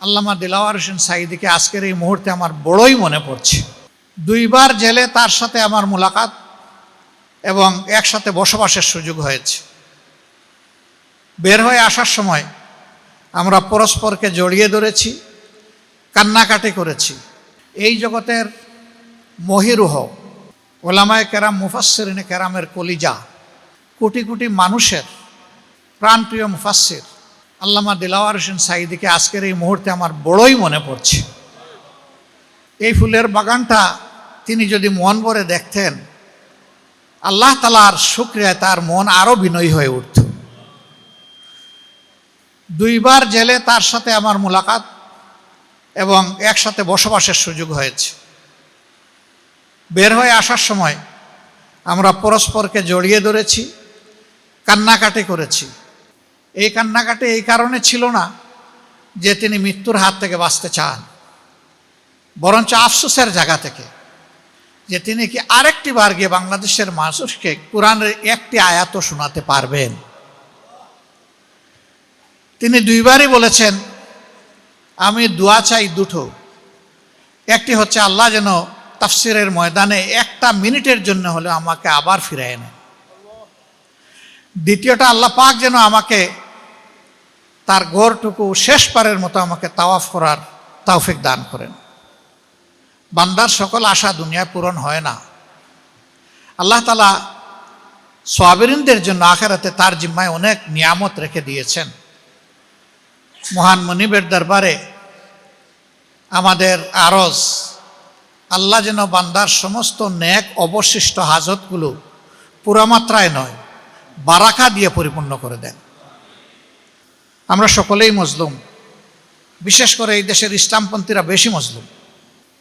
আল্লামা দিলাওয়ার হোসেন সাইদিকে আজকের এই মুহূর্তে আমার বড়ই মনে পড়ছে। দুইবার জেলে তার সাথে আমার মোলাকাত এবং একসাথে বসবাসের সুযোগ হয়েছে। বের হয়ে আসার সময় আমরা পরস্পরকে জড়িয়ে ধরেছি, কান্নাকাটি করেছি। এই জগতের মহিরুহ ওলামায় কেরাম, মুফাসসিরিনে কেরামের কলিজা, কোটি কোটি মানুষের প্রাণপ্রিয় মুফাসসির আল্লামা দিলাওয়ার হোসেন সাইদিকে আজকের এই মুহূর্তে আমার বড়ই মনে পড়ছে। এই ফুলের বাগানটা তিনি যদি মন ভরে দেখতেন, আল্লাহ তালার শুক্রিয়ায় তার মন আরও বিনয়ী হয়ে উঠত। দুইবার জেলে তার সাথে আমার মোলাকাত এবং একসাথে বসবাসের সুযোগ হয়েছে। বের হয়ে আসার সময় আমরা পরস্পরকে জড়িয়ে ধরেছি, কান্নাকাটি করেছি। এই কান্নাকাটি এই কারণে ছিল না যে তিনি মৃত্যুর হাত থেকে বাঁচতে চান। বরঞ্চ আফসোসের জায়গা থেকে যে তিনি কি আরেকটি বার গিয়ে বাংলাদেশের মানুষকে কোরআনের একটি আয়াত শোনাতে পারবেন। তিনি দুইবারই বলেছেন, আমি দোয়া চাই দুটো। একটি হচ্ছে, আল্লাহ যেন তাফসিরের ময়দানে একটা মিনিটের জন্য হলে আমাকে আবার ফিরায় নেন। দ্বিতীয়টা, আল্লাহ পাক যেন আমাকে তার গড়টুকু শেষবারের মতো আমাকে তাওয়াফ করার তাওফিক দান করেন। বান্দার সকল আশা দুনিয়া পূরণ হয় না। আল্লাহ তালা সোয়াবিরিনদের জন্য আখেরাতে তার জিম্মায় অনেক নিয়ামত রেখে দিয়েছেন। মহান মনিবের দরবারে আমাদের আরজ, আল্লাহ যেন বান্দার সমস্ত ন্যাক অবশিষ্ট হাজতগুলো পুরামাত্রায় নয়, বারাকা দিয়ে পরিপূর্ণ করে দেন। আমরা সকলেই মজলুম। বিশেষ করে এই দেশের ইসলামপন্থীরা বেশি মজলুম।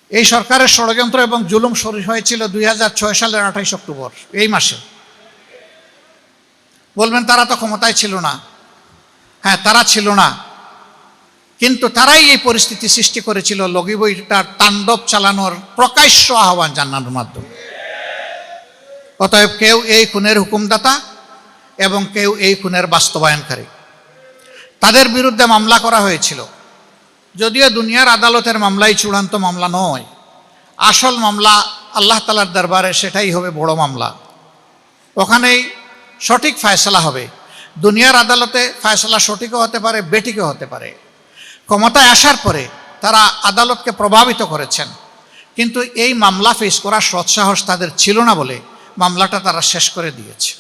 এই সরকারের ষড়যন্ত্র এবং জুলুম শুরু হয়েছিল দুই ছয় সালের আঠাইশ অক্টোবর, এই মাসে। বলবেন, তারা তো ক্ষমতায় ছিল না। হ্যাঁ তারা ছিল না। কিন্তু তারাই এই পরিস্থিতি সৃষ্টি করেছিল লগি বইটার তাণ্ডব চালানোর প্রকাশ্য আহ্বান জানানোর মাধ্যমে। অতএব কেউ এই খুনের হুকুমদাতা এবং কেউ এই খুনের বাস্তবায়নকারী। তাদের বিরুদ্ধে মামলা করা হয়েছিল। যদিও দুনিয়ার আদালতের মামলাই চূড়ান্ত মামলা নয়, আসল মামলা আল্লাহ তালার দরবারে সেটাই হবে বড় মামলা। ওখানেই সঠিক ফায়সলা হবে। দুনিয়ার আদালতে ফায়সলা সঠিকও হতে পারে বেটিকও হতে পারে। ক্ষমতায় আসার পরে তারা আদালতকে প্রভাবিত করেছেন। কিন্তু এই মামলা ফেস করার সৎসাহস তাদের ছিল না বলে মামলাটা তারা শেষ করে দিয়েছে।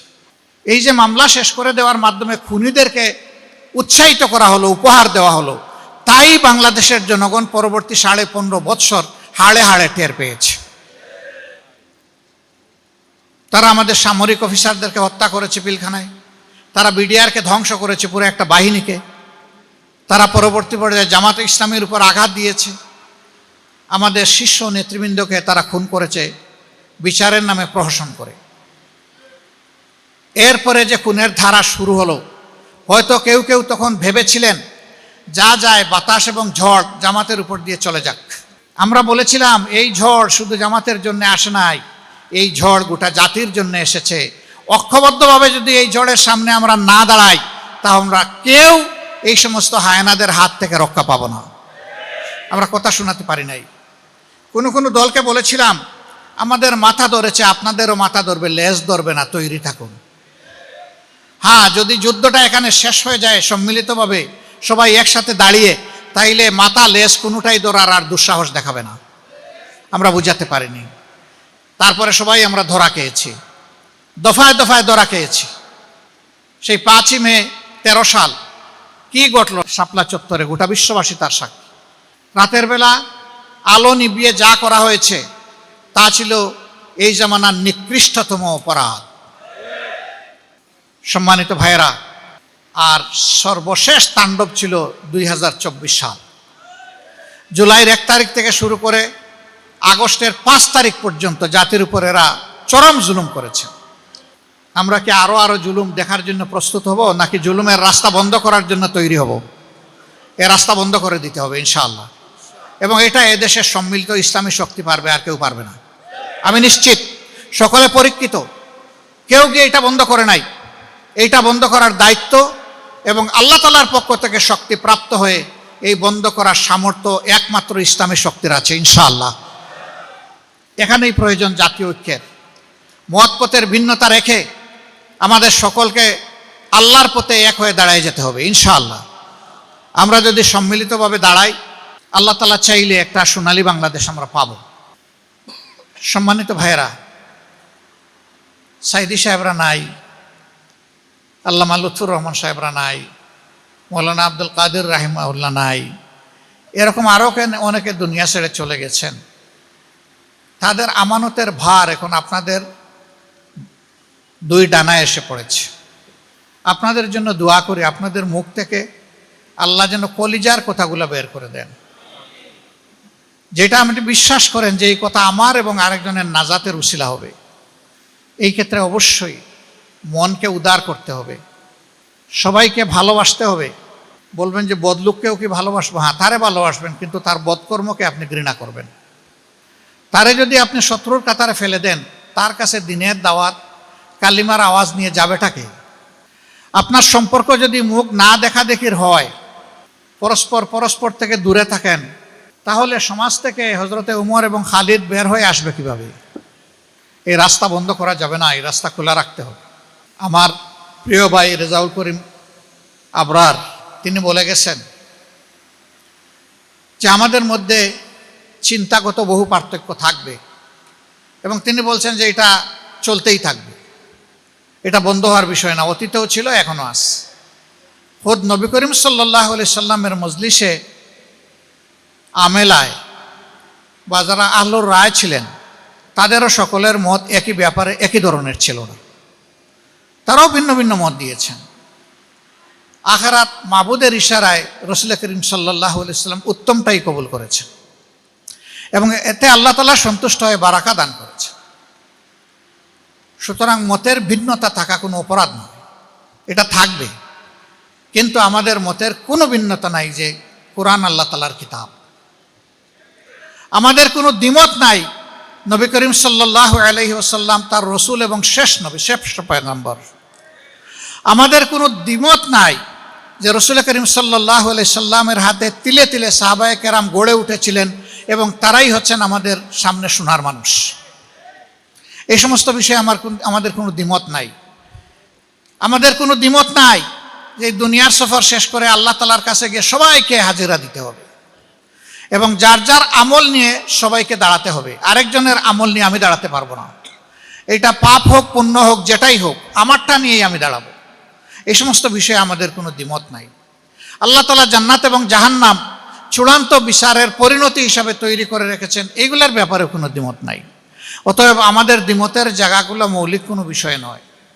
এই যে মামলা শেষ করে দেওয়ার মাধ্যমে খুনিদেরকে উৎসাহিত করা হলো, উপহার দেওয়া হলো। তাই বাংলাদেশের জনগণ পরবর্তী সাড়ে পনেরো বৎসর হাড়ে হাড়ে টের পেয়েছে। তারা আমাদের সামরিক অফিসারদেরকে হত্যা করেছে পিলখানায়। তারা বিডিআরকে ধ্বংস করেছে পুরো একটা বাহিনীকে। তারা পরবর্তী পর্যায়ে জামাত ইসলামের উপর আঘাত দিয়েছে। আমাদের শীর্ষ নেতৃবৃন্দকে তারা খুন করেছে বিচারের নামে প্রহসন করে। এরপরে যে খুনের ধারা শুরু হলো হয়তো কেউ কেউ তখন ভেবেছিলেন, যা যায় বাতাস এবং ঝড় জামাতের উপর দিয়ে চলে যাক। আমরা বলেছিলাম, এই ঝড় শুধু জামাতের জন্য আসে নাই, এই ঝড় গোটা জাতির জন্য এসেছে। অক্ষবদ্ধভাবে যদি এই ঝড়ের সামনে আমরা না দাঁড়াই, তা আমরা কেউ এই সমস্ত হায়নাদের হাত থেকে রক্ষা পাবো না। আমরা কথা শোনাতে পারি নাই। কোনো কোনো দলকে বলেছিলাম, আমাদের মাথা ধরেছে, আপনাদেরও মাথা ধরবে, লেজ ধরবে না, তৈরি থাকুন। হ্যাঁ যদি যুদ্ধটা এখানে শেষ হয়ে যায় সম্মিলিতভাবে সবাই একসাথে দাঁড়িয়ে, তাইলে মাথা লেজ কোনোটাই ধরার আর দুঃসাহস দেখাবে না। আমরা বুঝাতে পারিনি। তারপরে সবাই আমরা ধরা খেয়েছি। দফায় দফায় ধরা খেয়েছি। সেই পাঁচই মে, তেরো সাল কি ঘটল? শাপলা চত্বরে গোটা বিশ্ববাসী তার সাক্ষী। রাতের বেলা আলো নিবিয়ে যা করা হয়েছে, তা ছিল এই জামানার নিকৃষ্টতম অপরাধ। সম্মানিত ভাইয়েরা, আর সর্বশেষ তাণ্ডব ছিল দুই হাজার চব্বিশ সাল। জুলাইয়ের এক তারিখ থেকে শুরু করে আগস্টের পাঁচ তারিখ পর্যন্ত জাতির উপর এরা চরম জুলুম করেছে। আমরা কি আরও আরও জুলুম দেখার জন্য প্রস্তুত হব, নাকি জুলুমের রাস্তা বন্ধ করার জন্য তৈরি হব? এ রাস্তা বন্ধ করে দিতে হবে, ইনশাআল্লাহ। এবং এটা এদেশের সম্মিলিত ইসলামী শক্তি পারবে, আর কেউ পারবে না। আমি নিশ্চিত সকলে পরীক্ষিত, কেউ গিয়ে এটা বন্ধ করে নাই। এইটা বন্ধ করার দায়িত্ব এবং আল্লাহ তালার পক্ষ থেকে শক্তি প্রাপ্ত হয়ে এই বন্ধ করার সামর্থ্য একমাত্র ইসলামের শক্তির আছে, ইনশাআল্লাহ। এখানেই প্রয়োজন জাতীয় ঐক্যের। মতপথের ভিন্নতা রেখে আমাদের সকলকে আল্লাহর পথে এক হয়ে দাঁড়ায় যেতে হবে, ইনশাআল্লাহ। আমরা যদি সম্মিলিতভাবে দাঁড়াই, আল্লাহ তালা চাইলে একটা সোনালী বাংলাদেশ আমরা পাব। সম্মানিত ভাইয়েরা, সাইদি সাহেবরা নাই আল্লামা লুৎফুর রহমান সাহেবরা নাই, মৌলানা আব্দুল কাদের রাহিমাউল্লাহ নাই, এরকম আরও অনেকে দুনিয়া ছেড়ে চলে গেছেন। তাদের আমানতের ভার এখন আপনাদের দুই ডানায় এসে পড়েছে। আপনাদের জন্য দোয়া করি, আপনাদের মুখ থেকে আল্লাহ যেন কলিজার কথাগুলো বের করে দেন। যেটা আপনি বিশ্বাস করেন যে এই কথা আমার এবং আরেকজনের নাজাতের উশিলা হবে। এই ক্ষেত্রে অবশ্যই মনকে উদার করতে হবে। সবাইকে ভালোবাসতে হবে। বলবেন যে, বদলুককেও কি ভালোবাসবো? হ্যাঁ তারে ভালোবাসবেন, কিন্তু তার বদকর্মকে আপনি ঘৃণা করবেন। তারে যদি আপনি শত্রুর কাতারে ফেলে দেন, তার কাছে দিনের দাওয়াত, কালিমার আওয়াজ নিয়ে যাবেটাকে আপনার সম্পর্ক যদি মুখ না দেখা দেখির হয়, পরস্পর পরস্পর থেকে দূরে থাকেন, তাহলে সমাজ থেকে হজরতে উমর এবং খালিদ বের হয়ে আসবে কীভাবে? এই রাস্তা বন্ধ করা যাবে না, এই রাস্তা খোলা রাখতে হবে। আমার প্রিয় ভাই রেজাউল করিম আবরার, তিনি বলে গেছেন যে আমাদের মধ্যে চিন্তাগত বহু পার্থক্য থাকবে এবং তিনি বলছেন যে এটা চলতেই থাকবে। এটা বন্ধ হওয়ার বিষয় না, অতীতেও ছিল, এখনও আস খোদ নবী করিম সাল্লাহ আলি সাল্লামের মজলিসে আমেলায় বা যারা আল্লোর রায় ছিলেন, তাদেরও সকলের মত একই ব্যাপারে, একই ধরনের ছিল না। তারাও ভিন্ন ভিন্ন মত দিয়েছেন। আখারাত মাবুদের ইশারায় রসুল করিম সাল্লাহ সাল্লাম উত্তমটাই কবুল করেছেন। এবং এতে আল্লাহ তালা সন্তুষ্ট হয়ে বারাকা দান করেছে সুতরাং মতের ভিন্নতা থাকা কোনো অপরাধ নয়। এটা থাকবে। কিন্তু আমাদের মতের কোনো ভিন্নতা নাই যে কোরআন আল্লাহ তালার কিতাব। আমাদের কোনো দ্বিমত নাই নবী করিম সাল্লাহ আলহি ওসাল্লাম তার রসুল এবং শেষ নবী শ্রেষ্ঠ পয়গম্বর। আমাদের কোনো দ্বিমত নাই যে রসুল করিম সাল্লাহ সাল্লামের হাতে তিলে তিলে সাহাবায় কেরাম গড়ে উঠেছিলেন এবং তারাই হচ্ছেন আমাদের সামনে শোনার মানুষ। এই সমস্ত বিষয়ে আমার আমাদের কোনো দ্বিমত নাই। আমাদের কোনো দ্বিমত নাই যে দুনিয়ার সফর শেষ করে আল্লাহ তালার কাছে গিয়ে সবাইকে হাজিরা দিতে হবে এবং যার যার আমল নিয়ে সবাইকে দাঁড়াতে হবে। আরেকজনের আমল নিয়ে আমি দাঁড়াতে পারব না। এটা পাপ হোক, পুণ্য হোক, যেটাই হোক, আমারটা নিয়েই আমি দাঁড়াবো। এই সমস্ত বিষয়ে আমাদের কোনো দ্বিমত নাই। আল্লাহ তালা জান্নাত এবং জাহান্নাম চূড়ান্ত বিচারের পরিণতি হিসাবে তৈরি করে রেখেছেন এইগুলোর ব্যাপারে কোনো দ্বিমত নাই। অতএব আমাদের দ্বিমতের জায়গাগুলো মৌলিক কোনো বিষয় নয়।